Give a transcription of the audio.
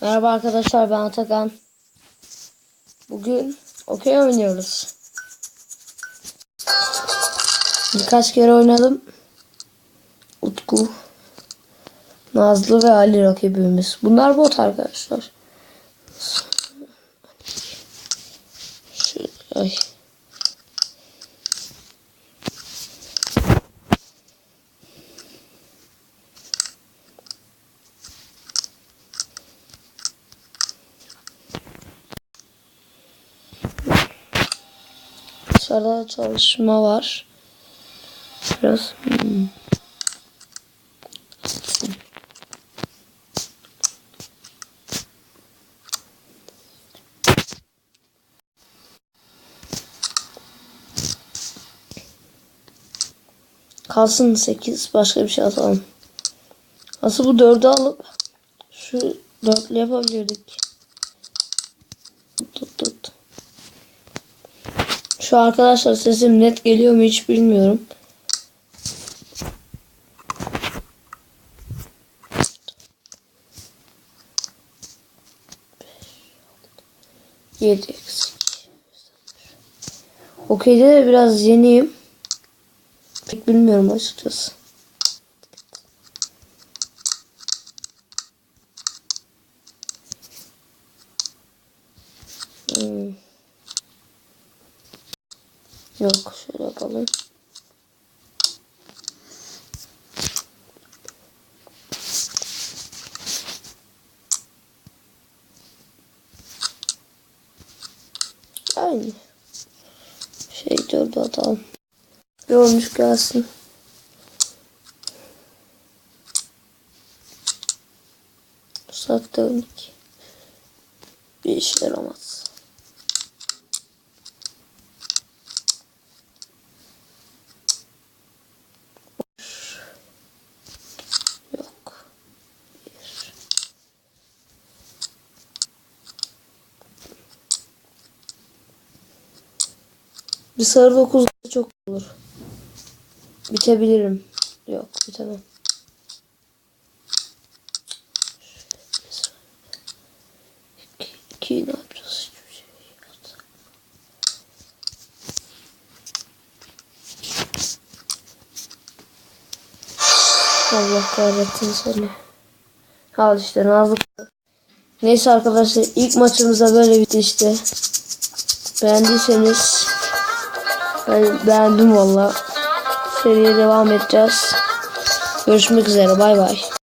Merhaba arkadaşlar ben Atakan. Bugün okey oynuyoruz. Birkaç kere oynadım. Utku, Nazlı ve Ali rakibimiz. Bunlar bot arkadaşlar. Şu, ay. Dışarıda çalışma var. Biraz. hmm. Kalsın 8 başka bir şey atalım. Nasıl bu 4'ü alıp şu dörtlü yapabilirdik. Şu arkadaşlar sesim net geliyor mu hiç bilmiyorum. Yedi eksik. Okeyde de biraz yeniyim. Pek bilmiyorum açıkçası. Hmm. Yok şöyle yapalım. Aynı. Şey dördü atalım. Bir olmuş gelsin. Bu saatte 12. Bir işe yaramaz. Bir sarı dokuz çok olur. Bitebilirim. Yok bitemem. İki ne yapacağız? Şey. Allah kahretsin seni. Al işte Nazlı. Neyse arkadaşlar ilk maçımız da böyle bitti işte. Beğendiyseniz ben beğendim valla. Seriye devam edeceğiz. Görüşmek üzere bay bay.